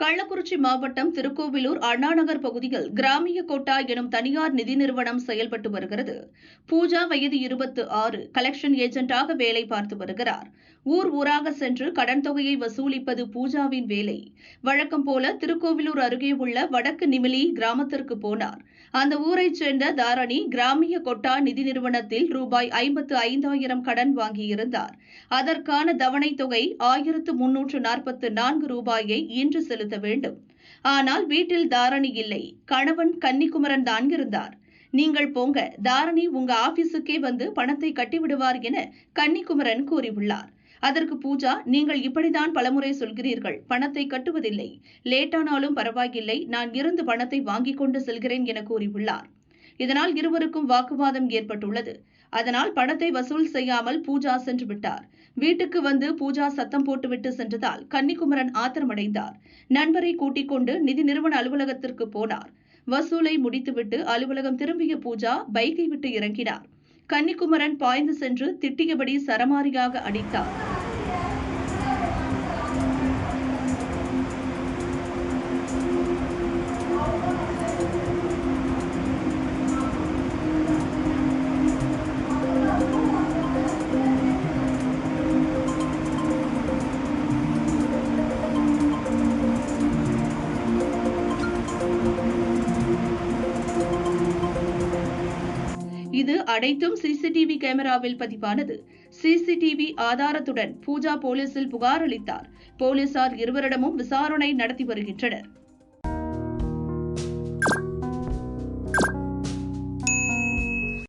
கள்ளக்குறிச்சி மாவட்டம் திருக்கோவிலூர் அண்ணாநகர் பகுதியில் கிராமிய கோட்டா எனும் தனியார் நிதி நிறுவனம் செயல்பட்டு வருகிறது. பூஜா வயது இருபத்து ஆறு கலெக்ஷன் ஏஜென்ட்டாக வேலை பார்த்து வருகிறார். ஊர் ஊராக சென்று கடன் தொகையை வசூலிப்பது பூஜாவின் வேலை. வழக்கம் போல திருக்கோவிலூர் அருகே உள்ள வடக்கு நிமிலி கிராமத்திற்கு போனார். அந்த ஊரைச் சேர்ந்த தாரணி கிராமிய கொட்டா நிதி நிறுவனத்தில் ரூபாய் ஐம்பத்து ஐந்தாயிரம் கடன் வாங்கியிருந்தார். அதற்கான தவணைத் தொகை ஆயிரத்து முன்னூற்று நாற்பத்து நான்கு ரூபாயை இன்று செலுத்த செலுத்த வேண்டும். ஆனால் வீட்டில் தாரணி இல்லை. கணவன் கன்னிக்குமரன் தான் இருந்தார். நீங்கள் போங்க. தாரணி உங்க ஆபீஸுக்கே வந்து பணத்தை கட்டிவிடுவார் என கன்னிக்குமரன் கூறியுள்ளார். அதற்கு பூஜா நீங்கள் இப்படிதான் பலமுறை சொல்கிறீர்கள். பணத்தை கட்டுவதில்லை. லேட்டானாலும் பரவாயில்லை. நான் இருந்து பணத்தை வாங்கிக் கொண்டு செல்கிறேன் என கூறியுள்ளார். இதனால் இருவருக்கும் வாக்குவாதம் ஏற்பட்டுள்ளது. அதனால் பணத்தை வசூல் செய்யாமல் பூஜா சென்று விட்டார். வீட்டுக்கு வந்து பூஜா சத்தம் போட்டுவிட்டு சென்றதால் கன்னிக்குமரன் ஆத்திரமடைந்தார். நண்பரை கூட்டிக் கொண்டு நிதி நிறுவன அலுவலகத்திற்கு போனார். வசூலை முடித்துவிட்டு அலுவலகம் திரும்பிய பூஜா பைக்கை விட்டு இறங்கினார். கன்னிக்குமரன் பாய்ந்து சென்று திட்டியபடி சரமாரியாக அடித்தார். இது அனைத்தும் சிசிடிவி கேமராவில் பதிவானது சிசிடிவி ஆதாரத்துடன் பூஜா போலீசில் புகார் அளித்தார். போலீசார் இருவரிடமும் விசாரணை நடத்தி வருகின்றனர்.